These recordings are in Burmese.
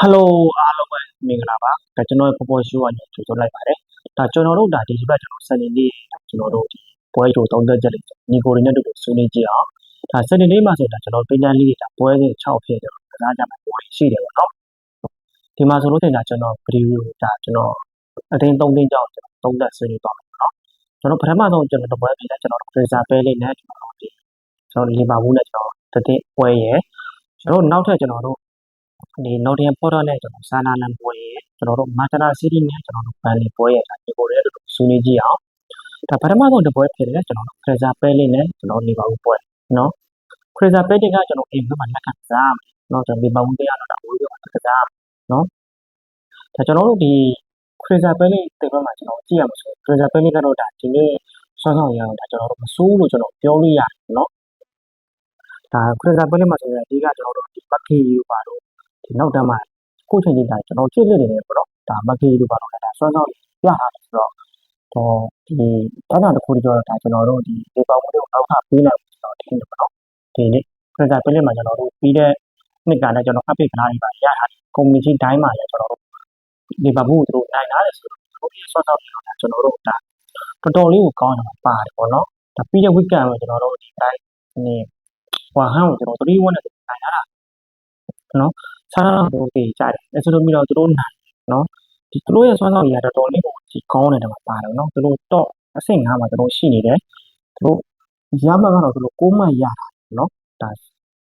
ဟယ်လိုအားလုံးပဲမင်္ဂလာပါဒါကျွန်တော်ရဲ့ Purple Show ကနေကြိုဆိုလိုက်ပါတယ်ဒါကျွန်တော်တို့ဒါဒီဘက်ကျွန်တော်စနေနေ့ကျွန်တော်တို့ဒီပွဲကြိုသုံးသက်ချက်တွေညီကိုတွေနဲ့တူတူဆွေးနွေးကြည့်အောင်ဒါစနေနေ့မှာဆိုတော့ကျွန်တော်ပညာလေးတွေဒါပွဲစဉ်6ဖြစ်တယ်ကစားကြမှာပွဲရှိတယ်ပေါ့နော်ဒီမှာဆိုလို့တင်ဒါကျွန်တော်ဗီဒီယိုဒါကျွန်တော်အတင်း3သိန်းကြောင်းကျွန်တော်သုံးသက်ဆွေးနွေးသွားမှာပေါ့နော်ကျွန်တော်ပထမဆုံးကျွန်တော်တပွဲပြတယ်ကျွန်တော် Fraser ပဲလေးနဲ့ကျွန်တော်ဒီကျွန်တော်လီဗာပူးနဲ့ကျွန်တော်တတိပွဲရယ်ကျွန်တော်နောက်ထပ်ကျွန်တော်တို့ ဒီ Nottingham Forest နဲ့ကျွန်တော်ဆာနာလန်ပွဲရဲ့ကျွန်တော်တို့ Manchester City နဲ့ကျွန်တော်တို့ဘန်လီပွဲရဲ့ဒါဒီကိုလည်းတို့ဆွေးနွေးကြည့်အောင်ဒါပထမဆုံးတစ်ပွဲဖြစ်တယ်ကျွန်တော်တို့ Fraser Palace နဲ့ကျွန်တော်လီဗာပူးပွဲနော် Fraser Palace ကကျွန်တော်အိမ်ဘက်မှာလက်ခံစားမယ်နော်ကျွန်တော်လီဗာပူးတရားတော့ဒါဝေးပြီးတော့စားနော်ဒါကျွန်တော်တို့ဒီ Fraser Palace တဲ့ဘက်မှာကျွန်တော်ကြည့်ရမှာဆို Fraser Palace ကတော့ဒါဒီနေ့ဆွမ်းဆောင်ရအောင်ဒါကျွန်တော်တို့မစိုးလို့ကျွန်တော်ပြောလို့ရတယ်နော်ဒါ Fraser Palace မှာဆိုရင်အဓိကကျွန်တော်တို့ဒီ Bucky ယူပါတော့ ဒီနောက်တန်းမှာခုချိန်ကြီးဒါကျွန်တော်ကြည့်နေတယ်ပေါ့နော်ဒါမကေတို့ပါတော့လည်းဒါဆွမ်းဆောင်ပြတာတယ်ဆိုတော့တော့ဒီတောင်းတာတစ်ခုတည်းတော့ဒါကျွန်တော်တို့ဒီဒီပေါင်းမှုတွေကိုနောက်ထပ်ပြီးနိုင်ကျွန်တော်ထင်တယ်ပေါ့နော်ဒီနေ့ခရစ်စပလစ်မှာကျွန်တော်တို့ပြီးတဲ့နှစ်ကလည်းကျွန်တော် update ကလာပြီးပါရတာကွန်မြူနတီတိုင်းမှာလည်းကျွန်တော်တို့ဒီဘာဘူးတို့နိုင်လာတယ်ဆိုတော့ဒီဆွမ်းဆောင်နေတာကျွန်တော်တို့ဒါတော်တော်လေးကိုကောင်းတယ်ပါတယ်ပေါ့နော်ဒါပြီးတဲ့ weekend မှာကျွန်တော်တို့ဒီတိုင်းနေဟွာဟန်ကိုကျွန်တော်3 1နဲ့နိုင်လာတာနော် ဆားတော့တေးကြတယ်အဲဆိုလို့ပြီးတော့သူတို့နိုင်နော်ဒီသူတို့ရဲ့စွမ်းဆောင်ရည်ကတော်တော်လေးကိုဒီကောင်းတယ်တော့ပါတယ်နော်သူတို့တော့အဆင့်5မှာသူတို့ရှိနေတယ်သူတို့ရမှတ်ကတော့သူတို့6မှတ်ရတာနော်ဒါ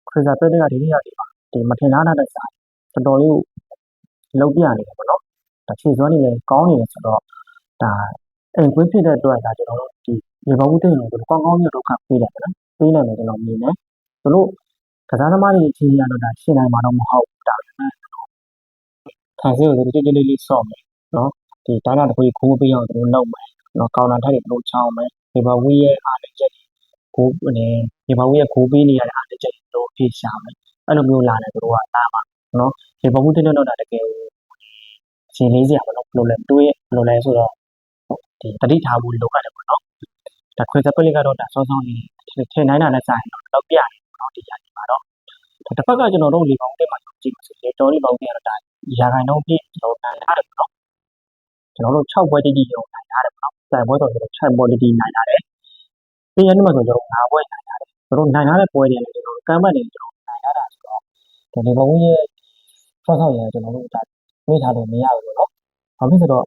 ခရစ်စပက်တွေကဒီနေ့ကဒီမှာဒီမထင်သားတဲ့စာတော်တော်လေးကိုလောက်ပြနေတယ်ပေါ့နော်ဒါခြေစွမ်းနေလည်းကောင်းနေတယ်ဆိုတော့ဒါအိမ်ကွင်းဖြစ်တဲ့အတွက်ဒါကျွန်တော်တို့ဒီရေဘောဘူးတိတ်လို့သူတို့ကောင်းကောင်းမျိုးဒုက္ခပေးတယ်နော်ပေးနိုင်တယ်ကျွန်တော်မြင်တယ်သူတို့ ကစားသမားတွေအခြေအနေကတော့ဒါရှင်းနိုင်မှာတော့မဟုတ်ဘူးဒါပေမဲ့ခံစည်းကိုသူတို့တိတိလေးလေးဆော့မယ်နော်ဒီတိုင်းတာတစ်ခုကိုပေးအောင်သူတို့လုပ်မယ်နော်ကောင်တာထက်တွေသူတို့ချောင်းမယ်ဒီဘဝီရဲ့အားလည်းချက်ကိုနေဒီဘဝီရဲ့ကိုပေးနေရတဲ့အားလည်းချက်သူတို့ဖြေရှာမယ်အဲ့လိုမျိုးလာတယ်သူတို့ကတားပါနော်ဒီဘဝီတင်တော့တာတကယ်ရှင်လေးစရာမလို့ဘယ်လိုလဲတွေးဘယ်လိုလဲဆိုတော့ဒီတတိထားဖို့လိုရတယ်ပေါ့နော်ဒါခွင့်စပလစ်ကတော့ဒါစောစောလေးထင်နိုင်တာနဲ့ဆိုင်တော့ပြရတယ်နော်ဒီရာ ဒီမှာတော့တစ်ဖက်ကကျွန်တော်တို့လေပေါင်းတက်မှာကြည့်မှာဆိုရင်တော်လေးပေါင်းပြန်တော့ဒါရာခိုင်နှုန်းပြည့်ကျွန်တော်နိုင်ထားတယ်ပေါ့နော်ကျွန်တော်တို့6ပွဲတိတိကျွန်တော်နိုင်ထားတယ်ပေါ့နော်တိုင်ပွဲတော့ကျွန်တော်6ပွဲတိတိနိုင်ထားတယ်ပြီးရင်ဒီမှာဆိုကျွန်တော်9ပွဲနိုင်ထားတယ်ကျွန်တော်နိုင်ထားတဲ့ပွဲတွေလည်းကျွန်တော်ကမ်းပတ်နေကျွန်တော်နိုင်ထားတာဆိုတော့ဒီလေပေါင်းရဲ့ဆောက်ဆောက်ရကျွန်တော်တို့ဒါမိထားလို့မရဘူးပေါ့နော်ဘာဖြစ်ဆိုတော့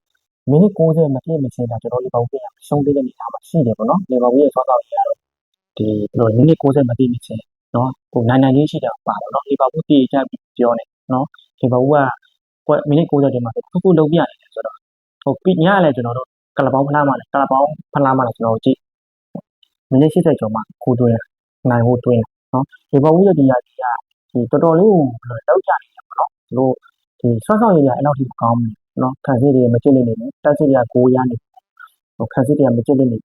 မိနစ်60မပြည့်မချင်းတာကျွန်တော်လေပေါင်းပြန်ရှုံးပေးတဲ့နေရာမှာရှိတယ်ပေါ့နော်လေပေါင်းရဲ့ဆောက်ဆောက်ရတော့ဒီဘယ်လိုမိနစ်60မပြည့်မချင်း နော်ဟိုနိုင်နိုင်ချင်းရှိတာပါတော့နော်လေပေါင်းတည်ချက်ပြောနေနော်ဒီဘဝကပွဲမိနစ်60တင်မှာတစ်ခုလုံးပြနေတယ်ဆိုတော့ဟိုပြီးညလဲကျွန်တော်တို့ကလပေါင်းဖလားမှာလဲကလပေါင်းဖလားမှာလဲကျွန်တော်ကြည့်မိနစ်80ကျော်မှကိုတွင်းနိုင်ဖို့တွင်းနော်ဒီဘဝရဲ့ဒီရာဒီကဒီတော်တော်လေးကိုလောက်ကြနေတယ်ပေါ့နော်သူတို့ဒီဆော့ဆော့ရရအဲ့လောက်ထိကောင်းမယ်နော်ခံစစ်တွေမကျစ်နေနေတယ်တက်စစ်တွေကကိုရနေဟိုခံစစ်တွေကမကျစ်နေနေ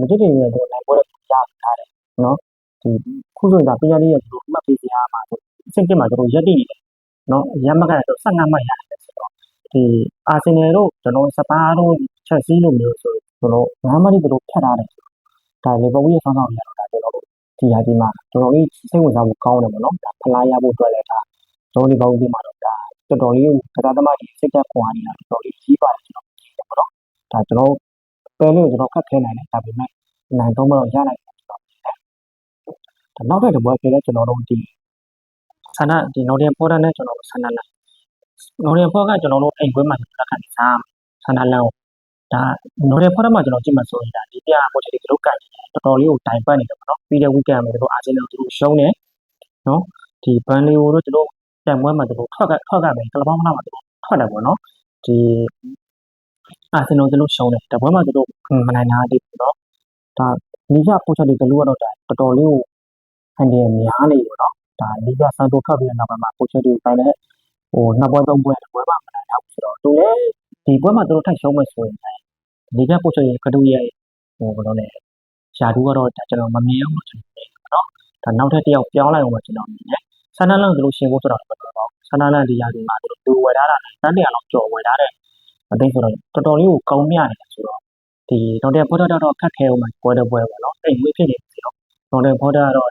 မကျစ်နေနေတော့နိုင်ပွဲတော့ရထားတယ်နော် ဒီခုဆိုရင်ဒါပညာလေးရဲ့သူတို့အမှတ်ပေးစရာမှာဆိုအဆင့်တက်မှာသူတို့ရက်တည်နေတယ်နော်ရမ်းမကတော့15မှတ်ရတယ်ဆိုတော့ဒီအာဆင်နယ်တို့ကျွန်တော်စပါးတို့ချက်စီးလိုမျိုးဆိုကျွန်တော်9မှတ်တိသူတို့ဖြတ်ထားတယ်ဒါလေဘဝရဲ့ဆောင်းဆောင်ရတော့ဒါကျွန်တော်တို့ဒီဟာဒီမှာတော်တော်လေးစိတ်ဝင်စားဖို့ကောင်းတယ်ပေါ့နော်ဒါဖလားရဖို့အတွက်လည်းဒါကျွန်တော်ဒီဘဝဒီမှာတော့ဒါတော်တော်လေးကစားသမားတွေစိတ်သက်ခွာနေတာတော်တော်လေးကြီးပါတယ်ကျွန်တော်ပေါ့နော်ဒါကျွန်တော်ပဲလို့ကျွန်တော်ခက်ခဲနိုင်တယ်ဒါပေမဲ့နိုင်တော့မတော့ရနိုင်တယ်ကျွ န်တော်ဒါနောက်ထပ်တစ်ပွဲဖြစ်လဲကျွန်တော်တို့ဒီဆန္ဒဒီ Nottingham Forest နဲ့ကျွန်တော်တို့ဆန္ဒလန် Nottingham Forest ကကျွန်တော်တို့အိမ်ကွင်းမှာလက်ခံစားဆန္ဒလန်ကိုဒါ Nottingham Forest မှာကျွန်တော်ကြည့်မှဆိုရင်ဒါဒီပြပေါ်ချက်တွေတို့ကန်တော်တော်လေးကိုတိုင်ပတ်နေတယ်ပေါ့နော်ပြီးတဲ့ weekend မှာတို့အာဆင်နယ်ကိုတို့ရှုံးတယ်နော်ဒီဘန်လီကိုတို့တို့တန်ပွဲမှာတို့ထွက်ကထွက်ကပဲကလပေါင်းမလားမှာတို့ထွက်တယ်ပေါ့နော်ဒီအာဆင်နယ်ကိုတို့ရှုံးတယ်တပွဲမှာတို့မနိုင်တာဒီပေါ့နော်ဒါဒီကပေါ်ချက်တွေတို့ကတော့ဒါတော်တော်လေးကို အန်ဒီများနေပေါ့နော်ဒါဒီကစံတိုခတ်ပြီးနောက်ပိုင်းမှာပေါ်ချက်တွေတိုင်းတဲ့ဟိုနှစ်ပွဲသုံးပွဲတပွဲမှာမနိုင်တော့ဆိုတော့သူလည်းဒီပွဲမှာတို့ထိုက်ရှုံးမယ်ဆိုရင်ဒီကပေါ်ချက်ကတူရဲ့ဟိုဘယ်လိုလဲရှာတူကတော့ဒါကျွန်တော်မမြင်ဘူးလို့ကျွန်တော်မြင်တယ်ပေါ့နော်ဒါနောက်ထပ်တစ်ယောက်ပြောင်းလိုက်အောင်ပဲကျွန်တော်မြင်တယ်ဆန္ဒလန့်တို့ရှင်ဖို့ဆိုတော့မတော်ပါဘူးဆန္ဒလန့်ဒီရာဒီမှာတို့လူဝယ်ထားတာတန်းတရာလောက်ကြော်ဝယ်ထားတယ်အသိဆိုတော့တော်တော်လေးကိုကောင်းမြနေတယ်ဆိုတော့ဒီတော့တဲ့ဖော်တာတော့ခက်ခဲအောင်ပွဲတဲ့ပွဲပေါ့နော်အိမ်ဝေးဖြစ်နေပြီတော့တော့တဲ့ဖော်တာတော့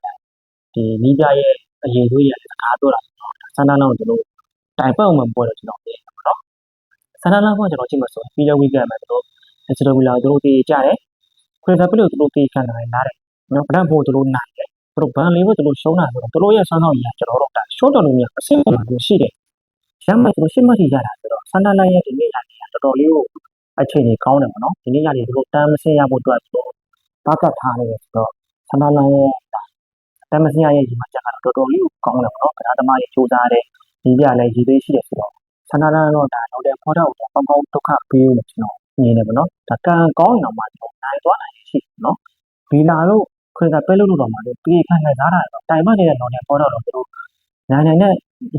ဒီနီးပြရဲ့အရေးသွေးရတဲ့စကားပြောတာဆန္ဒလန့်တို့တိုင်ပတ်အောင်ပွဲတော့ကျွန်တော်မြင်တယ်ပေါ့နော်ဆန္ဒလာဖို့ကျွန်တော်ကြည့်မှာဆိုပြီးတဲ့ weekend မှာတို့အစတော်ဝီလာတို့တေးကြတယ်ခွေသာပလို့တို့တေးခံနိုင်လာတယ်နော်ဗဒတ်ဖို့တို့နိုင်တယ်တို့ဘန်လေးဖို့တို့ရှုံးတာဆိုတော့တို့ရဲ့ဆန်းဆောင်ကြီးကကျွန်တော်တို့ဒါ short တော်လို့မြင်အဆင့်ပေါ်မှာရှိတယ်ရမ်းမှတို့ရှင်းမှထိရတာဆိုတော့ဆန္ဒလာရဲ့ဒီနေ့လာနေတာတော်တော်လေးကိုအခြေအနေကောင်းတယ်ပေါ့နော်ဒီနေ့ညနေတို့တမ်းမစင်းရဖို့အတွက်တို့ဘာကထားနေတယ်ဆိုတော့ဆန္ဒလာရဲ့ တမ်းမစင်းရရဲ့ဒီမှာကြာတော့တော်တော်လေးကိုကောင်းတယ်ပေါ့နော်ကနာသမားရဲ့စူးစမ်းတဲ့ဒီပြလည်းရည်သေးရှိတယ်ဆိုတော့ဆန္ဒလာတော့ဒါတော့တဲ့ဖော်တော့ကောင်းကောင်းဒုက္ခပေးလို့ကျွန်တော်မြင်တယ်ပေါ့နော်ဒါကံကောင်းရင်တော့မှကျွန်တော်နိုင်သွားနိုင်ရှိတယ်နော်ဘီလာတို့ခွေကပဲလို့လို့တော့မှလေပြေခံခံစားတာတော့တိုင်မနေတဲ့တော့တဲ့ဖော်တော့တော့သူတို့နိုင်နိုင်နဲ့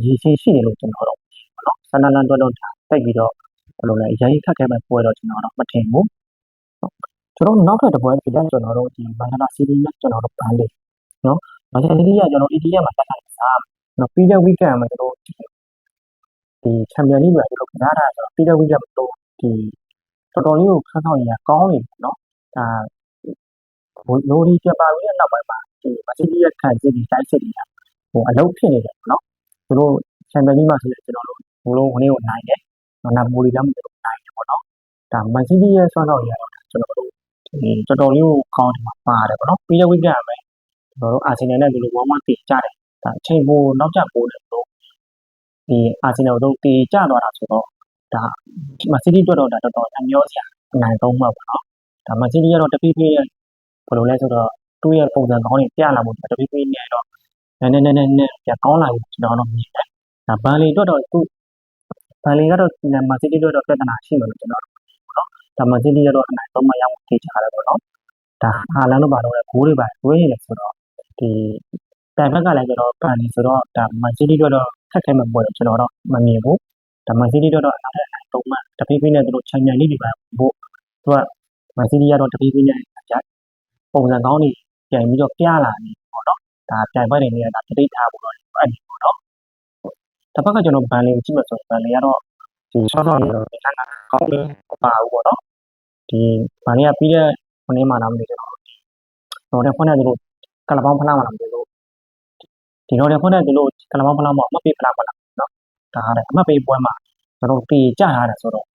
ရည်ရှိရှိတယ်လို့ကျွန်တော်တော့ပေါ့နော်ဆန္ဒလာတော့တော့တိုက်ပြီးတော့ဘယ်လိုလဲအရင်ခက်ခဲမဲ့ပွဲတော့ကျွန်တော်တော့မထင်ဘူးကျွန်တော်နောက်ထပ်တစ်ပွဲဒီတော့ကျွန်တော်တို့ဒီမန္တလာစီးရီးနဲ့ကျွန်တော်တို့ပန်းလေးနော် မန္တလာစီးရီးကကျွန်တော် EDM မှာတက်တာစားနော်ပြီးတဲ့ weekend မှာကျွန်တော်ဒီ champion league မှာကျွန်တော်ကစားတာဆိုတော့ပြီးတဲ့ weekend မှာတော့ဒီတော်တော်လေးကိုခန်းဆောင်ရကောင်းနေတယ်နော်ဒါလိုဒီပြပါပြီးတဲ့နောက်ပိုင်းမှာဒီမစီးရီးရဲ့ခံစစ်ဒီတိုက်စစ်တွေကဟိုအလုပ်ဖြစ်နေတယ်နော်သူတို့ champion league မှာဆိုရင်ကျွန်တော်တို့ဘိုးလုံးဝင်ကိုနိုင်တယ်နော်နာမိုလီလည်းမတို့နိုင်တယ်ပေါ့နော်ဒါမစီးရီးရဲ့ဆွမ်းဆောင်ရတော့ကျွန်တော်တို့ဒီတော်တော်လေးကိုကောင်းတယ်မှာပါတယ်ပေါ့နော်ပြီးတဲ့ weekend မှာပဲ ကျွန်တော်တို့အာဆင်နယ်နဲ့ဒီလိုဝမ်းဝမ်းတည်ကြတယ်ဒါအချိန်ပိုနောက်ကျပိုးတယ်တို့ဒီအာဆင်နယ်တို့တည်ကြသွားတာဆိုတော့ဒါမစီးရီးအတွက်တော့ဒါတော်တော်အမျိုးစရာအနိုင်ဆုံးမှာပေါ့နော်ဒါမစီးရီးကတော့တပိပိရဲ့ဘယ်လိုလဲဆိုတော့သူ့ရဲ့ပုံစံကောင်းတွေပြလာမှုတပိပိနဲ့တော့နည်းနည်းနည်းနည်းနဲ့ပြကောင်းလာပြီကျွန်တော်တို့မြင်တယ်ဒါဘန်လီအတွက်တော့သူဘန်လီကတော့မစီးရီးအတွက်တော့ပြဿနာရှိတယ်လို့ကျွန်တော်တို့ပေါ့နော်ဒါမစီးရီးကတော့အနိုင်ဆုံးမရောက်တည်ကြတယ်ပေါ့နော်ဒါဟာလန်တို့ဘာလို့လဲဂိုးတွေပါဝေးနေတယ်ဆိုတော့ ဒီတိုင်ဘက်ကလည်းကျွန်တော်ပန်နေဆိုတော့ဒါမန်စီးတီးအတွက်တော့ခက်ခဲမှာပေါ့ကျွန်တော်တော့မမြင်ဘူးဒါမန်စီးတီးအတွက်တော့အနောက်ထပ်အတုံးမှတပိပိနဲ့သူတို့ချန်ပီယံလိတွေပါဖို့သူကမန်စီးတီးကတော့တပိပိနဲ့ပုံစံကောင်းတွေပြန်ပြီးတော့ပြလာနေပေါ့နော်ဒါတိုင်ဘက်တွေနဲ့ဒါတိတ်ထားဖို့တော့အဲ့ဒီပေါ့နော်တစ်ဖက်ကကျွန်တော်ဘန်လေးကိုကြည့်မှဆိုဘန်လေးကတော့ဒီ short short တွေတော့လမ်းကကောင်းတယ်ပါဘူးပေါ့နော်ဒီဘန်လေးကပြီးတဲ့ခொနည်းမှလာမလို့ကျွန်တော်တော့တဲ့ခွန်းနဲ့သူတို့ ကလပေါင်းဖလားမှလာမလို့ဒီတော့တဲ့ခွန်းနဲ့သူတို့ကလပေါင်းဖလားမှအမပေးဖလားမှလာနော်ဒါဟာတဲ့အမပေးပွဲမှာကျွန်တော်ပြေကြထားတယ်ဆိုတော့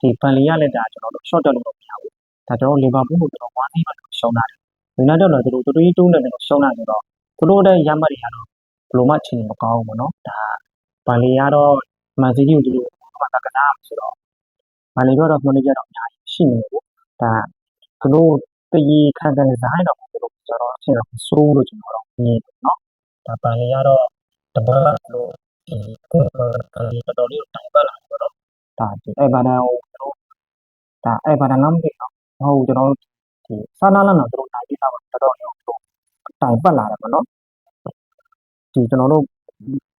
ဒီဘန်လီရလက်တာကျွန်တော်တို့ short တက်လို့မရဘူးဒါကျွန်တော်လီဗာပူးကိုကျွန်တော်ဝါနေမှရှုံးတာတယ်ယူနိုက်တက်တော့သူတို့တူတူနဲ့ကျွန်တော်ရှုံးတာဆိုတော့သူတို့တဲ့ရမှတ်တွေကတော့ဘလို့မှချင်မကောင်းဘူးပေါ့နော်ဒါဘန်လီကတော့မန်စီးတီးကိုသူတို့ဘာသာကစားဆိုတော့ဘန်လီတော့တော့မျှော်လင့်ချက်တော့အများကြီးရှိနေဘူးဒါသူတို့တည်ခံတဲ့ဇိုင်းတော့သူတို့ ကျွန်တော်အချင်းတော့ဆိုးလို့ကျွန်တော်တော့မြင်တယ်နော်ဒါပန်လီကတော့တပတ်လို့ဒီကိုယ်တော်တော်လေးတိုင်ပတ်လာတော့ဒါဒီအဲ့ဘာဒန်ကိုတို့ဒါအဲ့ဘာဒန်လမ်းမသိတော့မဟုတ်ကျွန်တော်တို့ဒီစာနာလမ်းတော့တို့တိုင်ပြတာတော့တော်တော်လေးတို့တိုင်ပတ်လာတယ်ပေါ့နော်ဒီကျွန်တော်တို့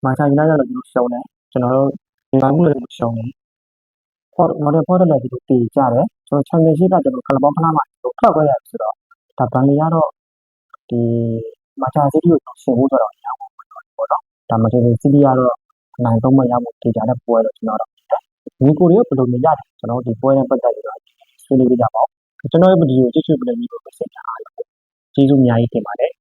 မာချာယူနိုက်တက်လည်းတို့ရှုံးတယ်ကျွန်တော်တို့ဒီမှာမှုလည်းရှုံးတယ်ဖော်မော်ဒယ်ဖော်တယ်လည်းဒီလိုတည်ကြတယ်ကျွန်တော်ချန်ပီယံရှစ်ကကျွန်တော်ကလဘောဖလားမှာတို့ထောက်ခဲ့ရဆိုတော့ဒါဘန်လီကတော့ ဒီမာချာစီးတီကိုဆင်ဖို့ဆိုတော့ရအောင်ပေါ့နော်ဒါမာချာစီးတီကတော့အနိုင်ဆုံးမရဖို့တည်ကြတဲ့ပွဲတော့ကျွန်တော်တော့ဒီကိုရီးယားဘယ်လိုမြင်ကြတယ်ကျွန်တော်ဒီပွဲနဲ့ပတ်သက်ပြီးတော့ဆွေးနွေးကြပါဦးကျွန်တော်ရဲ့ဗီဒီယိုကြည့်ရှုပေးတဲ့ညီကိုပြည့်စုံတာအားလုံးကျေးဇူးအများကြီးတင်ပါတယ်